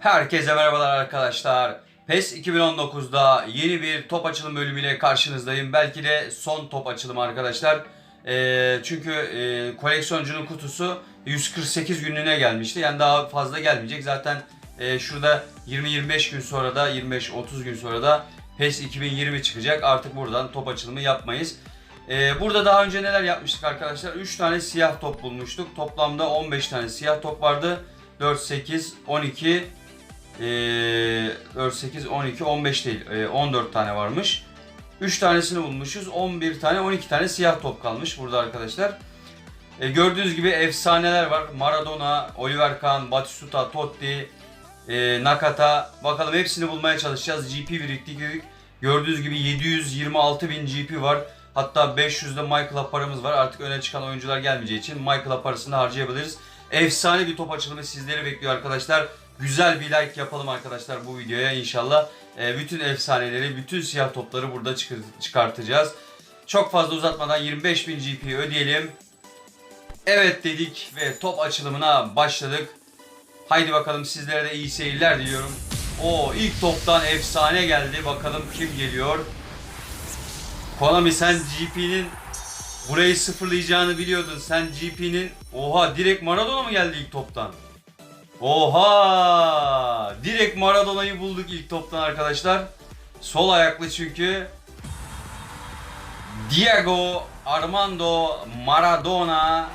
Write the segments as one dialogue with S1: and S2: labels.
S1: Herkese merhabalar arkadaşlar. PES 2019'da yeni bir top açılım bölümüyle karşınızdayım. Belki de son top açılımı arkadaşlar. Ee, çünkü e, koleksiyoncunun kutusu 148 günlüğüne gelmişti. Yani daha fazla gelmeyecek. Zaten e, şurada 20-25 gün sonra da 25-30 gün sonra da PES 2020 çıkacak. Artık buradan top açılımı yapmayız. Ee, burada daha önce neler yapmıştık arkadaşlar? 3 tane siyah top bulmuştuk. Toplamda 15 tane siyah top vardı. 4, 8, 12, ee, 4, 8, 12, 15 değil. Ee, 14 tane varmış. 3 tanesini bulmuşuz. 11 tane, 12 tane siyah top kalmış burada arkadaşlar. Ee, gördüğünüz gibi efsaneler var. Maradona, Oliver Kahn, Batistuta, Totti, e, Nakata. Bakalım hepsini bulmaya çalışacağız. GP biriktirdik. Gördüğünüz gibi 726 bin GP var. Hatta 500'de Michael'a paramız var. Artık öne çıkan oyuncular gelmeyeceği için Michael'a parasını harcayabiliriz. Efsane bir top açılımı sizleri bekliyor arkadaşlar. Güzel bir like yapalım arkadaşlar bu videoya inşallah. Ee, bütün efsaneleri, bütün siyah topları burada çıkar- çıkartacağız. Çok fazla uzatmadan 25.000 GP ödeyelim. Evet dedik ve top açılımına başladık. Haydi bakalım sizlere de iyi seyirler diliyorum. O ilk toptan efsane geldi. Bakalım kim geliyor. Konami sen GP'nin burayı sıfırlayacağını biliyordun. Sen GP'nin oha direkt Maradona mı geldi ilk toptan? Oha! Direkt Maradona'yı bulduk ilk toptan arkadaşlar. Sol ayaklı çünkü. Diego Armando Maradona.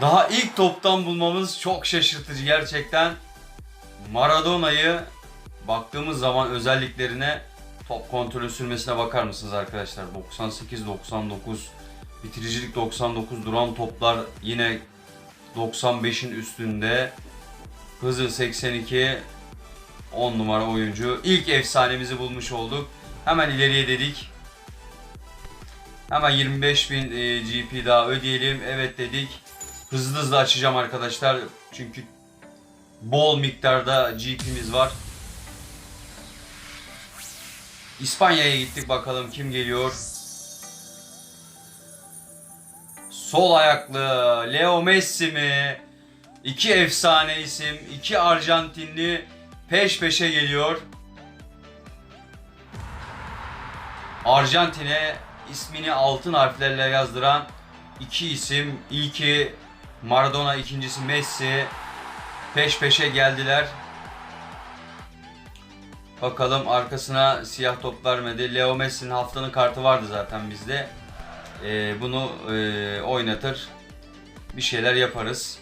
S1: Daha ilk toptan bulmamız çok şaşırtıcı gerçekten. Maradona'yı baktığımız zaman özelliklerine top kontrolü sürmesine bakar mısınız arkadaşlar? 98-99 bitiricilik 99 duran toplar yine 95'in üstünde hızı 82 10 numara oyuncu. İlk efsanemizi bulmuş olduk. Hemen ileriye dedik. Hemen 25.000 e, GP daha ödeyelim. Evet dedik. Hızlı hızlı açacağım arkadaşlar. Çünkü bol miktarda GP'miz var. İspanya'ya gittik bakalım kim geliyor. Sol ayaklı Leo Messi mi? İki efsane isim, iki Arjantinli peş peşe geliyor. Arjantin'e ismini altın harflerle yazdıran iki isim. İlki Maradona, ikincisi Messi. Peş peşe geldiler. Bakalım arkasına siyah top vermedi. Leo Messi'nin haftanın kartı vardı zaten bizde. Ee, bunu e, oynatır. Bir şeyler yaparız.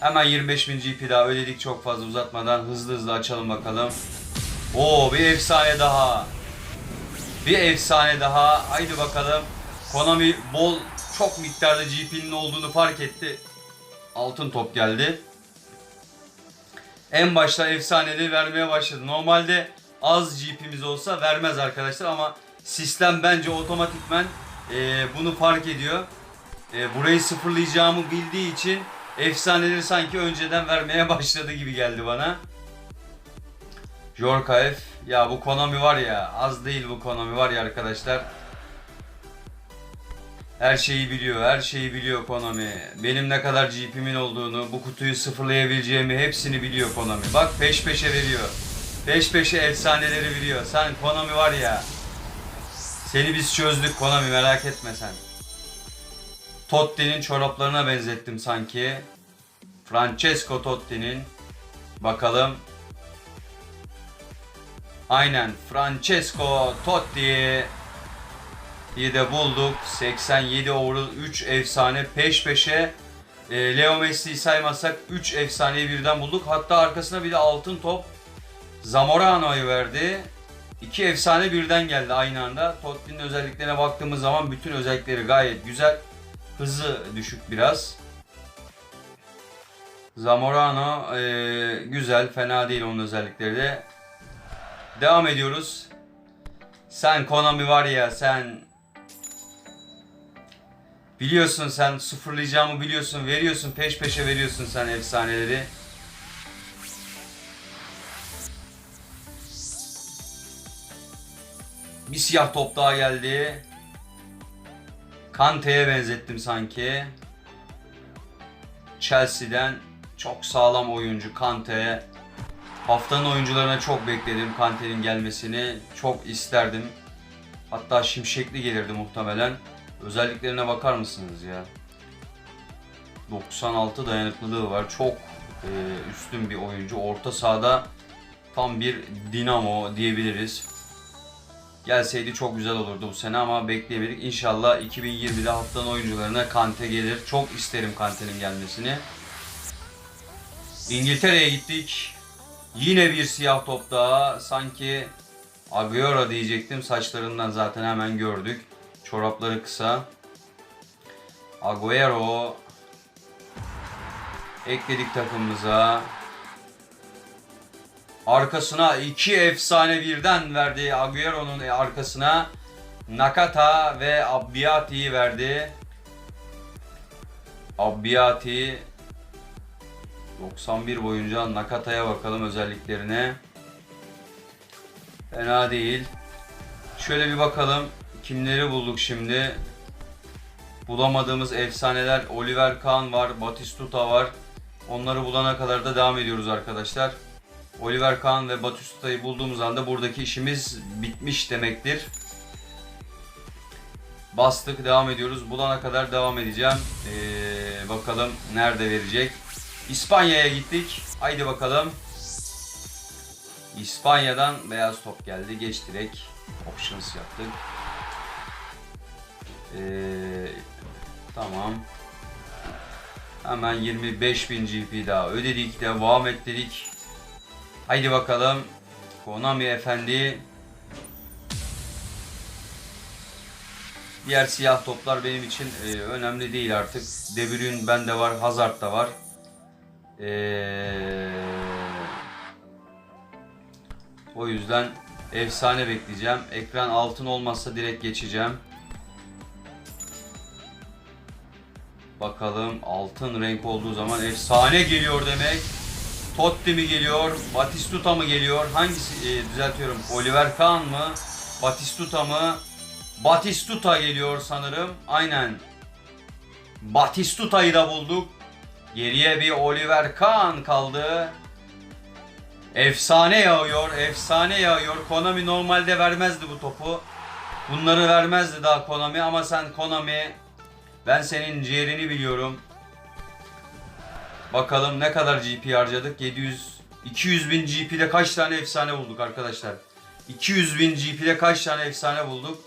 S1: Hemen 25.000 GP daha ödedik çok fazla uzatmadan. Hızlı hızlı açalım bakalım. Oo bir efsane daha. Bir efsane daha. Haydi bakalım. Konami bol çok miktarda GP'nin olduğunu fark etti. Altın top geldi. En başta efsaneleri vermeye başladı. Normalde az GP'miz olsa vermez arkadaşlar ama sistem bence otomatikmen e, bunu fark ediyor. E, burayı sıfırlayacağımı bildiği için efsaneleri sanki önceden vermeye başladı gibi geldi bana. Jorkaev ya bu Konami var ya az değil bu Konami var ya arkadaşlar. Her şeyi biliyor, her şeyi biliyor Konami. Benim ne kadar GP'min olduğunu, bu kutuyu sıfırlayabileceğimi hepsini biliyor Konami. Bak peş peşe veriyor. Peş peşe efsaneleri biliyor. Sen Konami var ya. Seni biz çözdük Konami merak etme sen. Totti'nin çoraplarına benzettim sanki. Francesco Totti'nin. Bakalım. Aynen Francesco Totti. İyi de bulduk. 87 overall 3 efsane peş peşe. E, Leo Messi'yi saymazsak 3 efsaneyi birden bulduk. Hatta arkasına bir de altın top Zamorano'yu verdi. İki efsane birden geldi aynı anda. Totti'nin özelliklerine baktığımız zaman bütün özellikleri gayet güzel. Hızı düşük biraz. Zamorano e, güzel, fena değil onun özellikleri de. Devam ediyoruz. Sen Konami var ya sen Biliyorsun sen sıfırlayacağımı biliyorsun. Veriyorsun peş peşe veriyorsun sen efsaneleri. Bir siyah top daha geldi. Kante'ye benzettim sanki. Chelsea'den Çok sağlam oyuncu Kante. Haftanın oyuncularına çok bekledim Kante'nin gelmesini. Çok isterdim. Hatta şimşekli gelirdi muhtemelen. Özelliklerine bakar mısınız ya? 96 dayanıklılığı var. Çok e, üstün bir oyuncu. Orta sahada tam bir dinamo diyebiliriz. Gelseydi çok güzel olurdu bu sene ama bekleyemedik. İnşallah 2020'de haftanın oyuncularına Kante gelir. Çok isterim Kante'nin gelmesini. İngiltere'ye gittik. Yine bir siyah top daha. Sanki Agüero diyecektim. Saçlarından zaten hemen gördük. Çorapları kısa. Agüero ekledik takımımıza. Arkasına iki efsane birden verdi. Agüero'nun arkasına Nakata ve Abbiati'yi verdi. Abbiati 91 boyunca Nakata'ya bakalım özelliklerine. Fena değil. Şöyle bir bakalım kimleri bulduk şimdi. Bulamadığımız efsaneler Oliver Kahn var, Batistuta var. Onları bulana kadar da devam ediyoruz arkadaşlar. Oliver Kahn ve Batistuta'yı bulduğumuz anda buradaki işimiz bitmiş demektir. Bastık devam ediyoruz. Bulana kadar devam edeceğim. Ee, bakalım nerede verecek. İspanya'ya gittik. Haydi bakalım. İspanya'dan beyaz top geldi. Geç direkt. Options yaptık. Ee, tamam. Hemen 25.000 GP daha ödedik. Devam et dedik. Haydi bakalım. Konami efendi. Diğer siyah toplar benim için e, önemli değil artık. De Bruyne bende var, Hazard da var. Ee, o yüzden efsane bekleyeceğim. Ekran altın olmazsa direkt geçeceğim. Bakalım altın renk olduğu zaman efsane geliyor demek. Totti mi geliyor? Batistuta mı geliyor? Hangisi e, düzeltiyorum. Oliver Kahn mı? Batistuta mı? Batistuta geliyor sanırım. Aynen. Batistuta'yı da bulduk. Geriye bir Oliver Kahn kaldı. Efsane yağıyor, efsane yağıyor. Konami normalde vermezdi bu topu. Bunları vermezdi daha Konami ama sen Konami ben senin ciğerini biliyorum. Bakalım ne kadar GP harcadık? 700 200 bin GP'de kaç tane efsane bulduk arkadaşlar? 200 bin GP'de kaç tane efsane bulduk?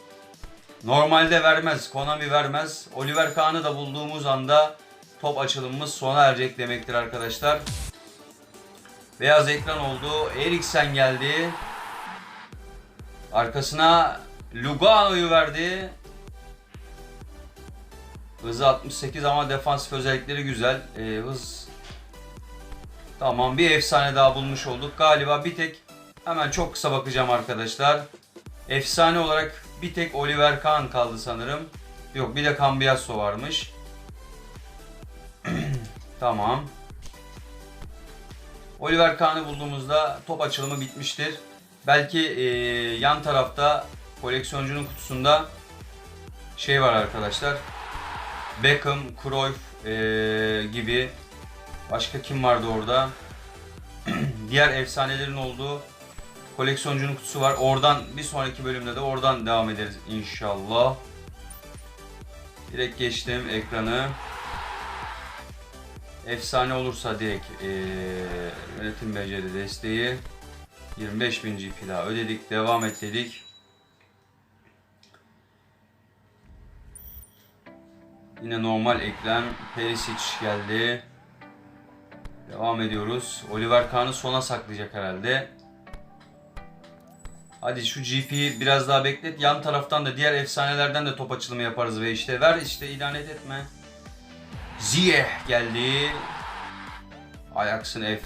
S1: Normalde vermez. Konami vermez. Oliver Kahn'ı da bulduğumuz anda top açılımımız sona erecek demektir arkadaşlar. Beyaz ekran oldu. Eriksen geldi. Arkasına Lugano'yu verdi. Hızı 68 ama defansif özellikleri güzel. Ee, hız Tamam bir efsane daha bulmuş olduk. Galiba bir tek hemen çok kısa bakacağım arkadaşlar. Efsane olarak bir tek Oliver Kahn kaldı sanırım. Yok bir de Cambiasso varmış. tamam. Oliver Kahn'ı bulduğumuzda top açılımı bitmiştir. Belki e, yan tarafta koleksiyoncunun kutusunda şey var arkadaşlar. Beckham, Cruyff e, gibi. Başka kim vardı orada? Diğer efsanelerin olduğu koleksiyoncunun kutusu var. Oradan bir sonraki bölümde de oradan devam ederiz inşallah. Direkt geçtim ekranı. Efsane olursa direkt ee, yönetim beceri desteği 25.000 GP daha ödedik. Devam et dedik. Yine normal eklem. Perisic geldi. Devam ediyoruz. Oliver Kahn'ı sona saklayacak herhalde. Hadi şu GP'yi biraz daha beklet. Yan taraftan da diğer efsanelerden de top açılımı yaparız ve işte ver işte ihanet etme. Ziyeh geldi. Ajax'ın F.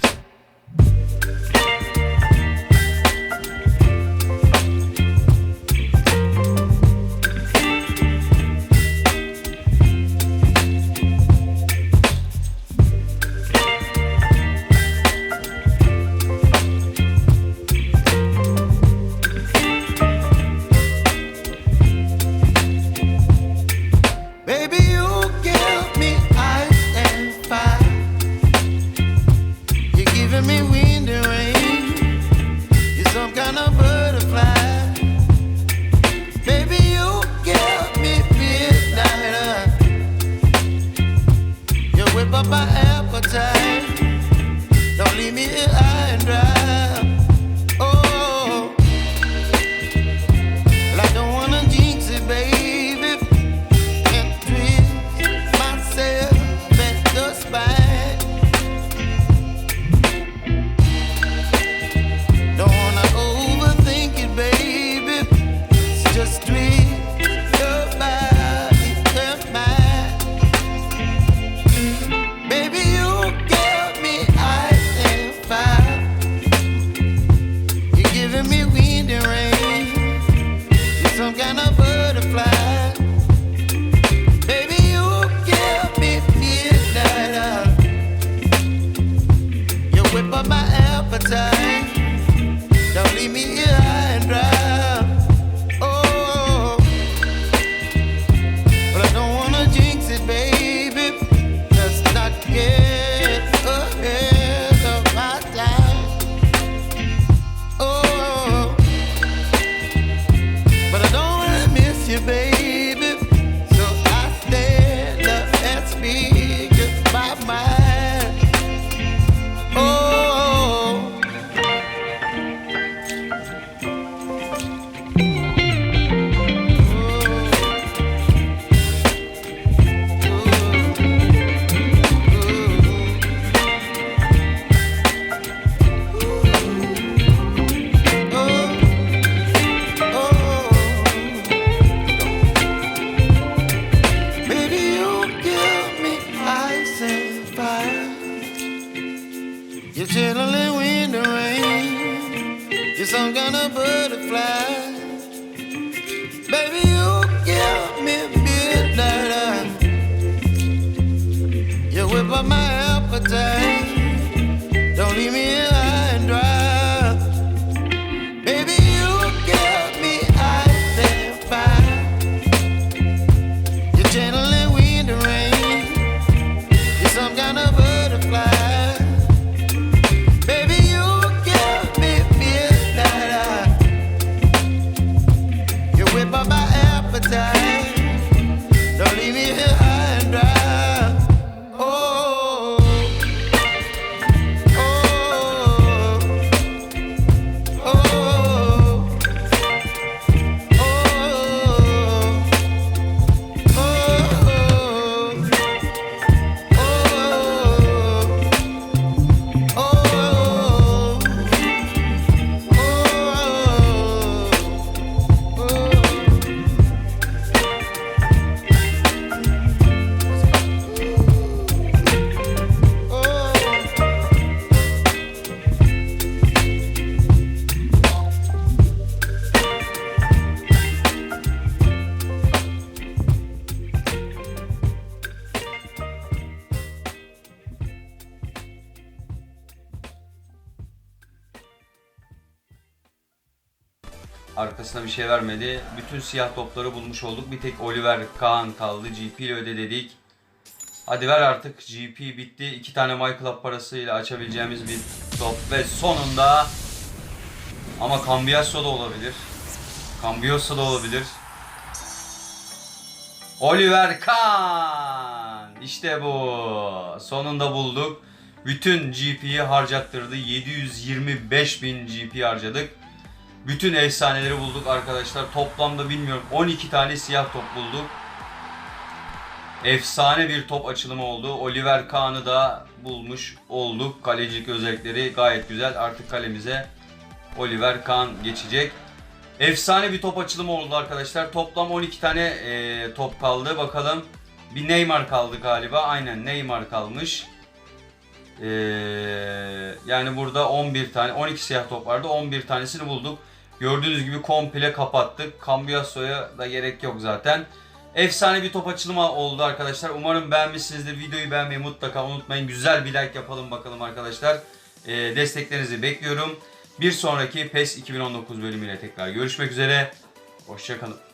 S1: Arkasına bir şey vermedi. Bütün siyah topları bulmuş olduk. Bir tek Oliver Kahn kaldı. GP ile öde dedik. Hadi ver artık. GP bitti. İki tane My Club parasıyla açabileceğimiz bir top. Ve sonunda ama Cambiasso da olabilir. Cambiasso da olabilir. Oliver Kahn. İşte bu. Sonunda bulduk. Bütün GP'yi harcattırdı. 725 bin GP harcadık. Bütün efsaneleri bulduk arkadaşlar. Toplamda bilmiyorum 12 tane siyah top bulduk. Efsane bir top açılımı oldu. Oliver Kahn'ı da bulmuş olduk. Kalecilik özellikleri gayet güzel. Artık kalemize Oliver Kahn geçecek. Efsane bir top açılımı oldu arkadaşlar. Toplam 12 tane e, top kaldı. Bakalım. Bir Neymar kaldı galiba. Aynen Neymar kalmış. Ee, yani burada 11 tane 12 siyah top vardı 11 tanesini bulduk. Gördüğünüz gibi komple kapattık. Cambiaso'ya da gerek yok zaten. Efsane bir top açılımı oldu arkadaşlar. Umarım beğenmişsinizdir. Videoyu beğenmeyi mutlaka unutmayın. Güzel bir like yapalım bakalım arkadaşlar. Ee, desteklerinizi bekliyorum. Bir sonraki PES 2019 bölümüyle tekrar görüşmek üzere. Hoşçakalın.